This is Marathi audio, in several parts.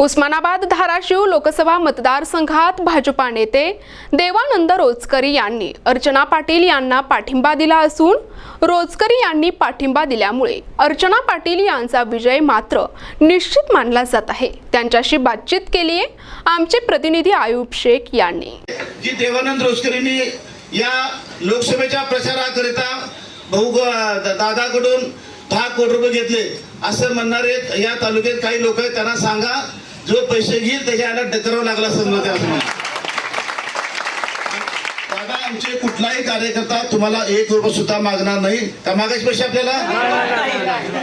उस्मानाबाद धाराशिव लोकसभा मतदारसंघात भाजपा नेते देवानंद रोजकरी यांनी अर्चना पाटील यांना पाठिंबा दिला असून रोजकरी यांनी पाठिंबा दिल्यामुळे अर्चना पाटील यांचा विजय मात्र निश्चित मानला जात आहे. त्यांच्याशी बातचीत केली आहे आमचे प्रतिनिधी आयुब शेख यांनी. जी देवानंद रोजकरींनी या लोकसभेच्या प्रचाराकरिता भाऊ दादाकडून दहा कोटी रुपये घेतले असं म्हणणारे या तालुक्यात काही लोक आहेत त्यांना सांगा. जो पैसे घेईल त्याच्या याला डकरावं लागला समजा त्या दादा आमचे कुठलाही कार्यकर्ता तुम्हाला एक रुपये सुद्धा मागणार नाही. का मागायचे पैसे आपल्याला?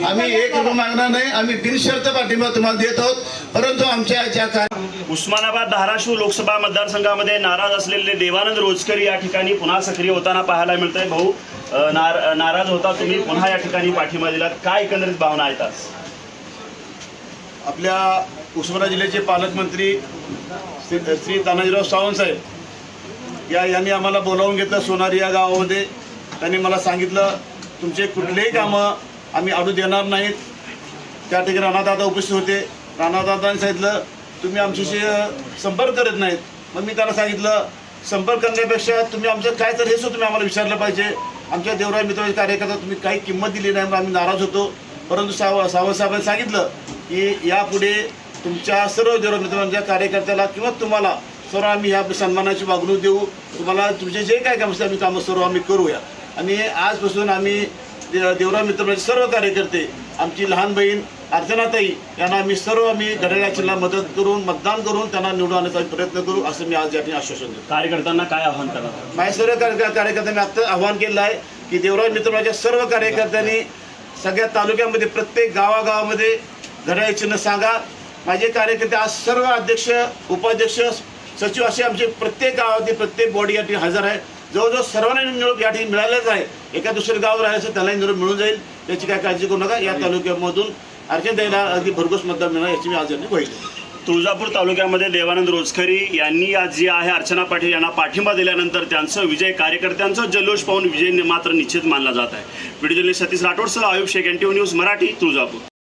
आम्ही एक रुपये मागणार नाही. आम्ही बिनशर्त पाठिंबा तुम्हाला देत आहोत. परंतु आमच्या ज्या कार्य उस्मानाबाद धाराशिव लोकसभा मतदारसंघामध्ये नाराज असलेले देवानंद रोजकर या ठिकाणी पुन्हा सक्रिय होताना पाहायला मिळतंय. भाऊ अ, नार नाराज होता तुम्ही पुन्हा या ठिकाणी पाठिंबा दिलात. काय एकंदरीत भावना आहेत आज? आपल्या उस्मानाबाद जिल्ह्याचे पालकमंत्री श्री श्री तानाजीराव सावंत साहेब या यांनी आम्हाला बोलावून घेतलं सोनारी या गावामध्ये. त्यांनी मला सांगितलं तुमचे कुठलेही कामं आम्ही आडू देणार नाहीत. त्या ठिकाणी राणादादा उपस्थित होते. राणादादांनी सांगितलं तुम्ही आमच्याशी संपर्क करत नाहीत. मग मी त्यांना सांगितलं संपर्क करण्यापेक्षा तुम्ही आमचं काय तर हेच तुम्ही आम्हाला विचारलं पाहिजे. आमच्या देवराय मित्राचे कार्यकर्ता तुम्ही काही किंमत दिली नाही म्हणून आम्ही नाराज होतो. परंतु साव सावंत साहेबांनी सांगितलं की यापुढे तुमच्या सर्व मित्रांच्या कार्यकर्त्याला किंवा तुम्हाला सर्व आम्ही ह्या सन्मानाची वागणूक देऊ. तुम्हाला तुमचे जे काय काम असते आम्ही कामं सर्व आम्ही करूया. आणि आजपासून आम्ही देवराव मित्रमंडळाचे सर्व कार्यकर्ते आमची लहान बहीण अर्चनाताई यांना आम्ही सर्व आम्ही घड्याळ्या चिन्हाला मदत करून मतदान करून त्यांना निवडून आणण्याचा प्रयत्न करू असं मी आज या ठिकाणी आश्वासन देतो. कार्यकर्त्यांना काय आव्हान करणार? माझ्या सर्व कार्य- कार्यकर्त्यांनी आता आवाहन केलं आहे की देवराज मित्रमंडळाच्या सर्व कार्यकर्त्यांनी सगळ्या तालुक्यामध्ये प्रत्येक गावागावामध्ये घड्याळ चिन्ह सांगा. माझे कार्यकर्ते आज सर्व अध्यक्ष उपाध्यक्ष सचिव असे आमचे प्रत्येक गावातील प्रत्येक बॉडी या ठिकाणी हजर आहे जवळजवळ सर्वांना निरोप या ठिकाणी मिळालेच आहे. एका दुसऱ्या गाव राहायचं त्यालाही निरोप मिळून जाईल. याची काय काळजी करू नका. या तालुक्यामधून अर्चन द्यायला अगदी भरघोस मतदान मिळणार याची मी आज यांनी होईल तुळजापूर तालुक्यामध्ये देवानंद रोजकरी यांनी आज जी आहे अर्चना पाटील यांना पाठिंबा दिल्यानंतर त्यांचं विजय कार्यकर्त्यांचा जल्लोष पाहून विजय मात्र निश्चित मानला जात आहे. व्हिडिओ जर्नलिस्ट सतीश राठोडसह आयुष शेख एन न्यूज मराठी तुळजापूर.